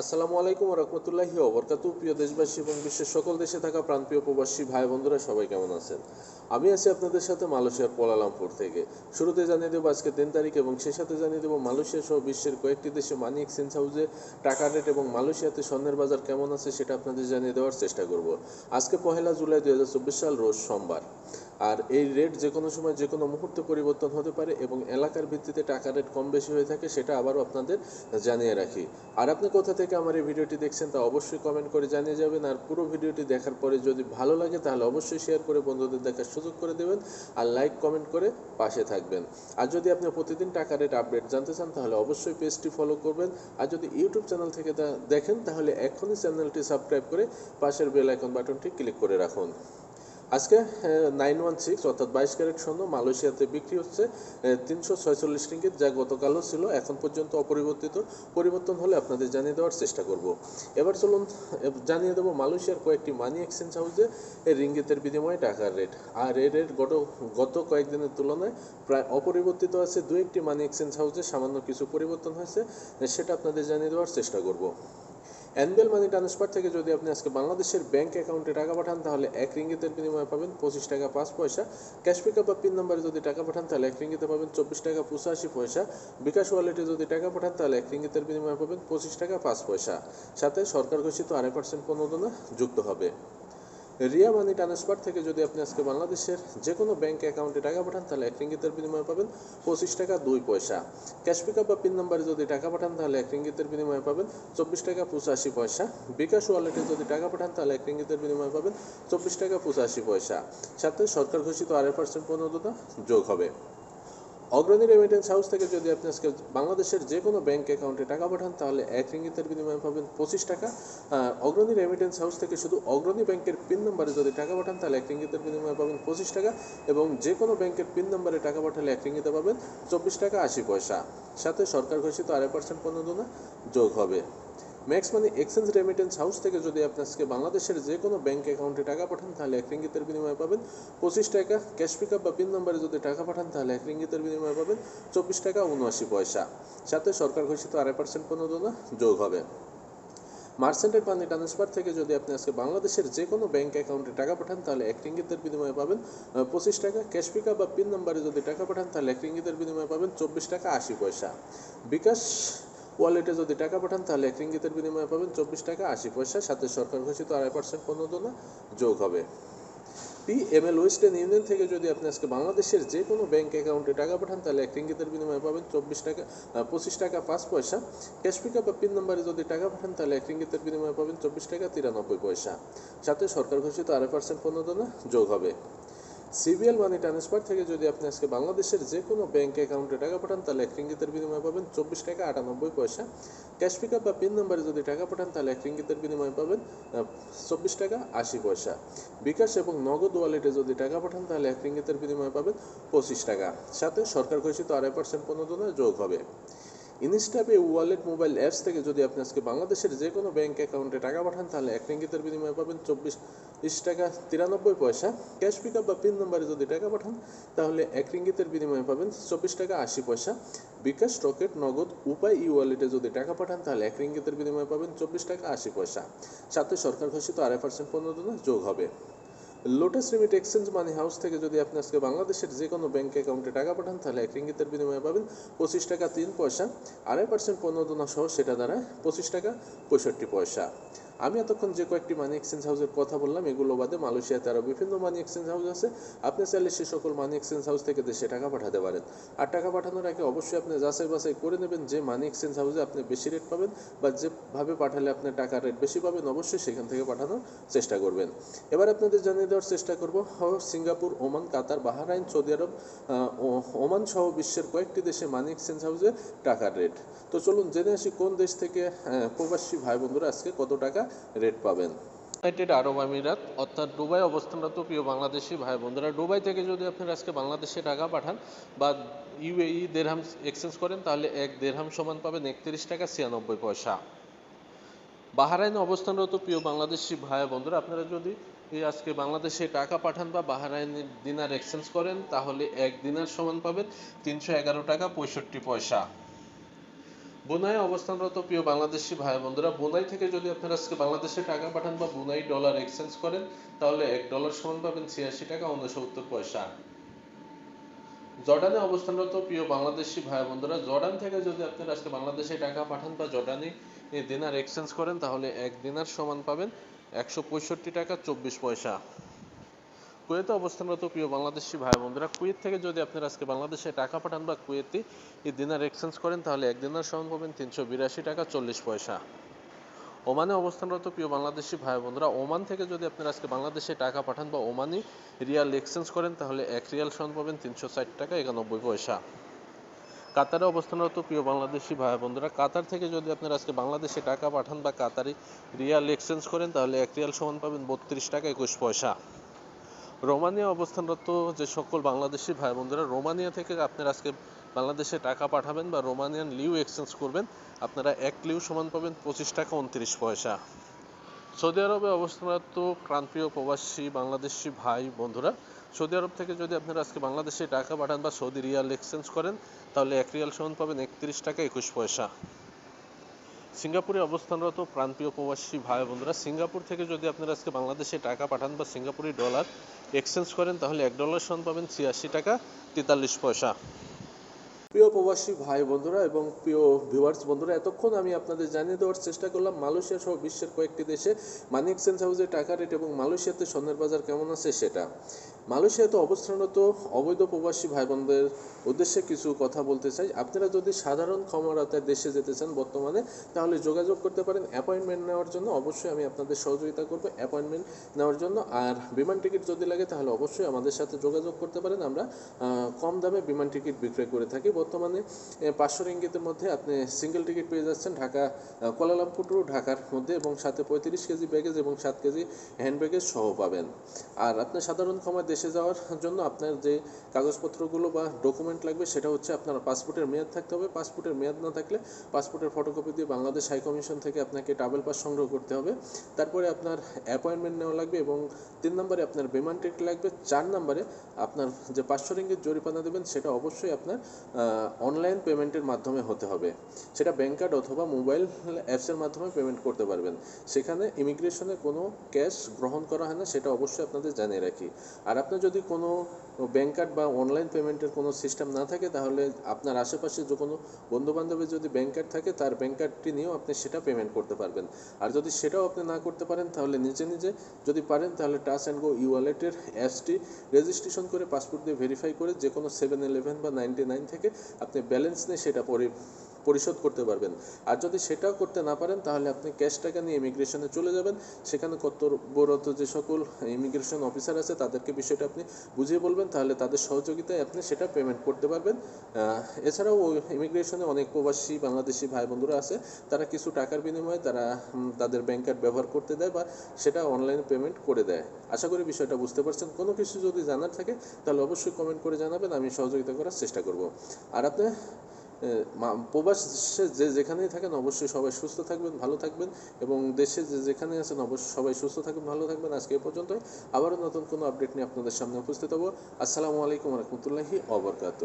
আসসালামু আলাইকুম রহমতুল্লাহি ওবরকাতু প্রিয় দেশবাসী এবং বিশ্বের সকল দেশে থাকা প্রান্তীয় প্রবাসী ভাই বন্ধুরা, সবাই কেমন আছেন? আমি আছি আপনাদের সাথে মালয়েশিয়ার কোয়ালালামপুর থেকে। শুরুতে জানিয়ে দেবো আজকে তিন তারিখ এবং সেই সাথে জানিয়ে দেবো মালয়েশিয়া সহ বিশ্বের কয়েকটি দেশে মানি এক্সচেঞ্জ হাউসে টাকা রেট এবং মালয়েশিয়াতে স্বর্ণের বাজার কেমন আছে সেটা আপনাদের জানিয়ে দেওয়ার চেষ্টা করব। আজকে পহেলা জুলাই দু হাজার চব্বিশ সাল, রোজ সোমবার। আর এই রেট যে কোনো সময় যে কোনো মুহূর্তে পরিবর্তন হতে পারে এবং এলাকার ভিত্তিতে টাকা রেট কম বেশি হয়ে থাকে, সেটা আবারও আপনাদের জানিয়ে রাখি। আর আপনি কোথা থেকে আমার এই ভিডিওটি দেখছেন তা অবশ্যই কমেন্ট করে জানিয়ে যাবেন। আর পুরো ভিডিওটি দেখার পরে যদি ভালো লাগে, তাহলে অবশ্যই শেয়ার করে বন্ধুদের দেখার সুযোগ করে দেবেন আর লাইক কমেন্ট করে পাশে থাকবেন। আর যদি আপনি প্রতিদিন টাকা রেট আপডেট জানতে চান, তাহলে অবশ্যই পেজটি ফলো করবেন। আর যদি ইউটিউব চ্যানেল থেকে দেখেন, তাহলে এখনই চ্যানেলটি সাবস্ক্রাইব করে পাশের বেল আইকন বাটনটি ক্লিক করে রাখুন। আজকে নাইন ওয়ান সিক্স অর্থাৎ বাইশ ক্যারেট স্বর্ণ মালয়েশিয়াতে বিক্রি হচ্ছে তিনশো ছয়চল্লিশ রিঙ্গিত, যা গতকালও ছিল। এখন পর্যন্ত অপরিবর্তিত পরিবর্তন হলে আপনাদের জানিয়ে দেওয়ার চেষ্টা করব। এবার চলুন জানিয়ে দেবো মালয়েশিয়ার কয়েকটি মানি এক্সচেঞ্জ হাউসে রিঙ্গিতের বিনিময়ে টাকার রেট আর এই রেট গত গত কয়েকদিনের তুলনায় প্রায় অপরিবর্তিত আছে। দু একটি মানি এক্সচেঞ্জ হাউসে সামান্য কিছু পরিবর্তন হয়েছে, সেটা আপনাদের জানিয়ে দেওয়ার চেষ্টা করব। অ্যানুয়াল মানি ট্রান্সফার থেকে যদি আপনি আজকে বাংলাদেশের ব্যাংক অ্যাকাউন্টে টাকা পাঠান, তাহলে এক রিঙ্গিতের বিনিময়ে পাবেন পঁচিশ টাকা পাঁচ পয়সা। ক্যাশ পিকআপ বা পিন নাম্বারে যদি টাকা পাঠান, তাহলে এক রিঙ্গিতে পাবেন চব্বিশ টাকা পঁচাশি পয়সা। বিকাশ ওয়ালেটে যদি টাকা পাঠান, তাহলে এক রিঙ্গিতের বিনিময়ে পাবেন পঁচিশ টাকা পাঁচ পয়সা। সাথে সরকার ঘোষিত আড়াই পার্সেন্ট প্রণোদনা যুক্ত হবে। রিয়া মানি ট্রান্সফার থেকে যদি আপনি আজকে বাংলাদেশের যে কোনো ব্যাংক অ্যাকাউন্টে টাকা পাঠান, তাহলে এক রিঙ্গিতের বিনিময়ে পাবেন পঁচিশ টাকা দুই পয়সা। ক্যাশ পিকআপ বা পিন নাম্বারে যদি টাকা পাঠান, তাহলে এক রিঙ্গিতের বিনিময়ে পাবেন চব্বিশ টাকা পঁচাশি পয়সা। বিকাশ ওয়ালেটে যদি টাকা পাঠান, তাহলে এক রিঙ্গিতের বিনিময়ে পাবেন চব্বিশ টাকা পঁচাশি পয়সা। সাথে সরকার ঘোষিত আড়াই পার্সেন্ট পর্যন্ত যোগ হবে। অগ্রণী রেমিটেন্স হাউস থেকে যদি আপনি আজকে বাংলাদেশের যে কোনো ব্যাংক অ্যাকাউন্টে টাকা পাঠান, তাহলে এক রিঙ্গিতের বিনিময়ে পাবেন পঁচিশ টাকা। অগ্রণী রেমিটেন্স হাউস থেকে শুধু অগ্রণী ব্যাংকের পিন নম্বরে যদি টাকা পাঠান, তাহলে এক রিঙ্গিতের বিনিময়ে পাবেন পঁচিশ টাকা এবং যে কোনো ব্যাংকের পিন নম্বরে টাকা পাঠালে এক রিঙ্গিতে পাবেন চব্বিশ টাকা আশি পয়সা। সাথে সরকার ঘোষিত আড়াই পার্সেন্ট প্রণোদনা যোগ হবে। Max money exchange remittance house থেকে যদি আপনি আজকে বাংলাদেশের যে কোনো ব্যাংক অ্যাকাউন্টে টাকা পাঠান, তাহলে এক রিঙ্গিতের বিনিময়ে পাবেন পঁচিশ টাকা। ক্যাশ পিকআপ বা পিন নম্বরে যদি টাকা পাঠান, তাহলে এক রিঙ্গিতের বিনিময়ে পাবেন চব্বিশ টাকা উনআশি পয়সা। সাথে সরকার ঘোষিত আড়াই পার্সেন্ট প্রণোদনা যোগ হবে। মার্সেন্টেড মানি ট্রান্সফার থেকে যদি আপনি আজকে বাংলাদেশের যে কোনো ব্যাংক অ্যাকাউন্টে টাকা পাঠান, তাহলে এক রিঙ্গিতের বিনিময়ে পাবেন পঁচিশ টাকা। ক্যাশ পিকআপ বা পিন নম্বরে যদি টাকা পাঠান, তাহলে এক রিঙ্গিতের বিনিময়ে পাবেন চব্বিশ টাকা আশি পয়সা। বিকাশ ওয়ালেটে যদি টাকা পাঠান, তাহলে এক রিঙ্গিতের বিনিময়ে পাবেন চব্বিশ টাকা আশি পয়সা। সাথে সরকার ঘোষিত আড়াই পার্সেন্ট প্রণোদনা যোগ হবে। P M L western union থেকে যদি আপনি আজকে বাংলাদেশের যে কোনো ব্যাংক অ্যাকাউন্টে টাকা পাঠান, তাহলে এক রিঙ্গিতের বিনিময়ে পাবেন চব্বিশ টাকা পঁচিশ টাকা, পাঁচ পয়সা। ক্যাশ পিকআপ বা পিন নম্বরে যদি টাকা পাঠান, তাহলে এক রিঙ্গিতের বিনিময়ে পাবেন চব্বিশ টাকা, তিরানব্বই পয়সা। সাথে সরকার ঘোষিত আড়াই পার্সেন্ট প্রণোদনা যোগ হবে। সিবিএল মানি ট্রান্সফার থেকে যদি আপনি আজকে বাংলাদেশের যে কোনো ব্যাংক অ্যাকাউন্টে টাকা পাঠান, তাহলে এক রিঙ্গিতের বিনিময়ে পাবেন চব্বিশ টাকা আটানব্বই পয়সা। ক্যাশ পিকআপ বা পিন নম্বরে যদি টাকা পাঠান, তাহলে এক রিঙ্গিতের বিনিময়ে পাবেন চব্বিশ টাকা আশি পয়সা। বিকাশ এবং নগদ ওয়ালেটে যদি টাকা পাঠান, তাহলে এক রিঙ্গিতের বিনিময়ে পাবেন পঁচিশ টাকা। সাথে সরকার ঘোষিত আড়াই পার্সেন্ট প্রণোদনা যোগ হবে। ইনস্টাপে ওয়ালেট মোবাইল অ্যাপস থেকে যদি আপনি আজকে বাংলাদেশের যে কোনো ব্যাঙ্ক অ্যাকাউন্টে টাকা পাঠান, তাহলে এক রিঙ্গিতের বিনিময়ে পাবেন চব্বিশ বিশ টাকা তিরানব্বই পয়সা। ক্যাশ পিকআপ বা পিন নম্বরে যদি টাকা পাঠান, তাহলে এক রিঙ্গিতের বিনিময়ে পাবেন চব্বিশ টাকা আশি পয়সা। বিকাশ রকেট, নগদ, উপায় ই ওয়ালেটে যদি টাকা পাঠান, তাহলে এক রিঙ্গিতের বিনিময়ে পাবেন চব্বিশ টাকা আশি পয়সা। সাথে সরকার ঘোষিত আড়াই পার্সেন্ট প্রণোদনা যোগ হবে। Lotus remit exchange money house থেকে যদি আপনি আজকে বাংলাদেশের যে কোনো ব্যাংক অ্যাকাউন্টে টাকা পাঠান, তাহলে এক রিঙ্গিতের বিনিময়ে পাবেন পঁচিশ টাকা তিন পয়সা। আড়াই পার্সেন্ট প্রণোদনা সহ সেটা দ্বারা পঁচিশ টাকা পঁয়ষট্টি পয়সা। আমি এতক্ষণ যে কয়েকটি মানি এক্সচেঞ্জ হাউসের কথা বললাম, এগুলো বাদে মালয়েশিয়াতে আরও বিভিন্ন মানি এক্সচেঞ্জ হাউস আছে। আপনি চাইলে সে সকল মানি এক্সচেঞ্জ হাউস থেকে দেশে টাকা পাঠাতে পারেন। আর টাকা পাঠানোর আগে অবশ্যই আপনি যাচাই বাছাই করে নেবেন যে মানি এক্সচেঞ্জ হাউসে আপনি বেশি রেট পাবেন বা যেভাবে পাঠালে আপনি টাকার রেট বেশি পাবেন, অবশ্যই সেখান থেকে পাঠানোর চেষ্টা করবেন। এবার আপনাদের জানিয়ে দেওয়ার চেষ্টা করব Singapore, Oman, Qatar, Bahrain, Saudi Arab Oman সহ বিশ্বের কয়েকটি দেশে মানি এক্সচেঞ্জ হাউসে টাকার রেট তো চলুন জেনে আসি কোন দেশ থেকে প্রবাসী ভাই বন্ধুরা আজকে কত টাকা রেট পাবেন। ইউনাইটেড আরব আমিরাত, অর্থাৎ দুবাই অবস্থানরত প্রিয় বাংলাদেশি ভাই বন্ধুরা দুবাই থেকে যদি আপনি আজকে বাংলাদেশে টাকা পাঠান বা ইউএই দেড়হাম এক্সচেঞ্জ করেন, তাহলে এক দেড়হাম সমান পাবেন একত্রিশ টাকা ছিয়ানব্বই পয়সা। বাহারাইনে অবস্থানরত প্রিয় বাংলাদেশি ভাই বন্ধুরা আপনারা যদি আজকে বাংলাদেশে টাকা পাঠান বা বাহারাইনের দিনার এক্সচেঞ্জ করেন, তাহলে এক দিনার সমান পাবেন তিনশো এগারো টাকা পঁয়ষট্টি পয়সা। বুনাই অবস্থানরত প্রিয় বাংলাদেশি ভাই বন্ধুরা, বুনাই থেকে যদি আপনারা আজকে বাংলাদেশে টাকা পাঠান বা বুনাই ডলার এক্সচেঞ্জ করেন, তাহলে এক ডলার সমান পাবেন ছিয়াশি টাকা উনসত্তর পয়সা। জর্ডানে অবস্থানরত প্রিয় বাংলাদেশি ভাই বন্ধুরা, জর্ডান থেকে যদি আপনারা আজকে বাংলাদেশে টাকা পাঠান বা জর্ডানে দিনার এক্সচেঞ্জ করেন, তাহলে এক দিনার সমান পাবেন একশো পঁয়ষট্টি টাকা চব্বিশ পয়সা। কুয়েতে অবস্থানরত প্রিয় বাংলাদেশি ভাই বন্ধুরা কুয়েত থেকে যদি আপনারা আজকে বাংলাদেশে টাকা পাঠান বা কুয়েতে এই দিনার এক্সচেঞ্জ করেন, তাহলে এক দিনার সমান পাবেন তিনশো বিরাশি টাকা চল্লিশ পয়সা। ওমানে অবস্থানরত প্রিয় বাংলাদেশি ভাই বন্ধুরা ওমান থেকে যদি আপনারা আজকে বাংলাদেশে টাকা পাঠান বা ওমানি রিয়াল এক্সচেঞ্জ করেন, তাহলে এক রিয়াল সমান পাবেন তিনশো ষাট টাকা একানব্বই পয়সা। কাতারে অবস্থানরত প্রিয় বাংলাদেশি ভাই বন্ধুরা কাতার থেকে যদি আপনারা আজকে বাংলাদেশে টাকা পাঠান বা কাতারি রিয়াল এক্সচেঞ্জ করেন, তাহলে এক রিয়াল সমান পাবেন বত্রিশ টাকা একুশ পয়সা। রোমানিয়া অবস্থানরত যে সকল বাংলাদেশি ভাই বন্ধুরা রোমানিয়া থেকে আপনারা আজকে বাংলাদেশে টাকা পাঠাবেন বা রোমানিয়ান লিউ এক্সচেঞ্জ করবেন, আপনারা এক লিউ সমান পাবেন পঁচিশ টাকা উনত্রিশ পয়সা। সৌদি আরবে অবস্থানরত ক্রান্তীয় প্রবাসী বাংলাদেশি ভাই বন্ধুরা সৌদি আরব থেকে যদি আপনারা আজকে বাংলাদেশে টাকা পাঠান বা সৌদি রিয়াল এক্সচেঞ্জ করেন, তাহলে এক রিয়াল সমান পাবেন একত্রিশ টাকা একুশ পয়সা। সিঙ্গাপুরে অবস্থানরত প্রাণপ্রিয় প্রবাসী ভাই বন্ধুরা, সিঙ্গাপুর থেকে যদি আপনারা আজকে বাংলাদেশে টাকা পাঠান বা সিঙ্গাপুরি ডলার এক্সচেঞ্জ করেন, তাহলে এক ডলার সমান পাবেন ছিয়াশি টাকা তেতাল্লিশ পয়সা। প্রিয় প্রবাসী ভাই বন্ধুরা এবং প্রিয় ভিউয়ার্স বন্ধুরা, এতক্ষণ আমি আপনাদের জানিয়ে দেওয়ার চেষ্টা করলাম, মালয়েশিয়া সহ বিশ্বের কয়েকটি দেশে মানি এক্সচেঞ্জ হাউসের টাকা রেট এবং মালয়েশিয়াতে স্বর্ণের বাজার কেমন আছে সেটা। মালয়েশিয়াতে অবস্থানরত অবৈধ প্রবাসী ভাই বোনদের উদ্দেশ্যে কিছু কথা বলতে চাই। আপনারা যদি সাধারণ ক্ষমতায় দেশে যেতে চান বর্তমানে তাহলে যোগাযোগ করতে পারেন। অ্যাপয়েন্টমেন্ট নেওয়ার জন্য অবশ্যই আমি আপনাদের সহযোগিতা করব অ্যাপয়েন্টমেন্ট নেওয়ার জন্য। আর বিমান টিকিট যদি লাগে তাহলে অবশ্যই আমাদের সাথে যোগাযোগ করতে পারেন। আমরা কম দামে বিমান টিকিট বিক্রয় করে থাকি। বর্তমানে পাঁচশো রিঙ্গিতের মধ্যে আপনি সিঙ্গেল টিকিট পেয়ে যাচ্ছেন ঢাকা আহ, কোয়ালালামপুর টু ঢাকার মধ্যে এবং সাথে পঁয়ত্রিশ কেজি ব্যাগেজ এবং সাত কেজি হ্যান্ড ব্যাগেজ সহ পাবেন। আর আপনি সাধারণ ক্ষমায় দেশে যাওয়ার জন্য আপনার যে কাগজপত্রগুলো বা ডকুমেন্ট লাগবে, সেটা হচ্ছে আপনার পাসপোর্টের মেয়াদ থাকতে হবে। পাসপোর্টের মেয়াদ না থাকলে পাসপোর্টের ফটোকপি দিয়ে বাংলাদেশ হাই কমিশন থেকে আপনাকে ট্রাভেল পাস সংগ্রহ করতে হবে। তারপরে আপনার অ্যাপয়েন্টমেন্ট নেওয়া লাগবে এবং তিন নম্বরে আপনার বিমান টিকিট লাগবে। চার নম্বরে আপনার যে পাঁচশো রিঙ্গিত জরিমানা দেবেন, সেটা অবশ্যই আপনার অনলাইন পেমেন্টের মাধ্যমে হতে হবে। সেটা ব্যাঙ্ক কার্ড অথবা মোবাইল অ্যাপসের মাধ্যমে পেমেন্ট করতে পারবেন। সেখানে ইমিগ্রেশনে কোনো ক্যাশ গ্রহণ করা হয় না, সেটা অবশ্যই আপনাদের জানিয়ে রাখি। আর আপনার যদি কোনো ব্যাংক কার্ড বা অনলাইন পেমেন্টের কোনো সিস্টেম না থাকে, তাহলে আপনার আশেপাশে যে কোনো বন্ধু বান্ধবের যদি ব্যাংক কার্ড থাকে, তার ব্যাংক কার্ডটি নিয়েও আপনি সেটা পেমেন্ট করতে পারবেন। আর যদি সেটাও আপনি না করতে পারেন, তাহলে নিজে নিজে যদি পারেন, তাহলে টাচ অ্যান্ড গো ই ওয়ালেটের অ্যাপসটি রেজিস্ট্রেশন করে পাসপোর্ট দিয়ে ভেরিফাই করে যে কোনো সেভেন ইলেভেন বা নাইনটি নাইন থেকে আপনি ব্যালেন্স নিয়ে সেটা পরি পরিশোধ করতে পারবেন। আর যদি সেটাও করতে না পারেন, তাহলে আপনি ক্যাশ টাকা নিয়ে ইমিগ্রেশনে চলে যাবেন। সেখানে কর্তব্যরত যে সকল ইমিগ্রেশন অফিসার আছে, তাদেরকে বিষয়টা আপনি বুঝিয়ে বলবেন। তাহলে তাদের সহযোগিতায় আপনি সেটা পেমেন্ট করতে পারবেন। এছাড়াও ওই ইমিগ্রেশনে অনেক প্রবাসী বাংলাদেশি ভাই বন্ধুরা আছে, তারা কিছু টাকার বিনিময়ে তারা তাদের ব্যাংক কার্ড ব্যবহার করতে দেয় বা সেটা অনলাইনে পেমেন্ট করে দেয়। আশা করি বিষয়টা বুঝতে পারছেন। কোনো কিছু যদি জানার থাকে, তাহলে অবশ্যই কমেন্ট করে জানাবেন। আমি সহযোগিতা করার চেষ্টা করব। আর আপনি প্রবাসে যে যেখানেই থাকেন অবশ্যই সবাই সুস্থ থাকবেন, ভালো থাকবেন এবং দেশে যে যেখানে আছেন অবশ্যই সবাই সুস্থ থাকবেন, ভালো থাকবেন। আজকে এ পর্যন্তই। আবারও নতুন কোনো আপডেট নিয়ে আপনাদের সামনে উপস্থিত হব। আসসালামু আলাইকুম রহমতুল্লাহি অবরকাত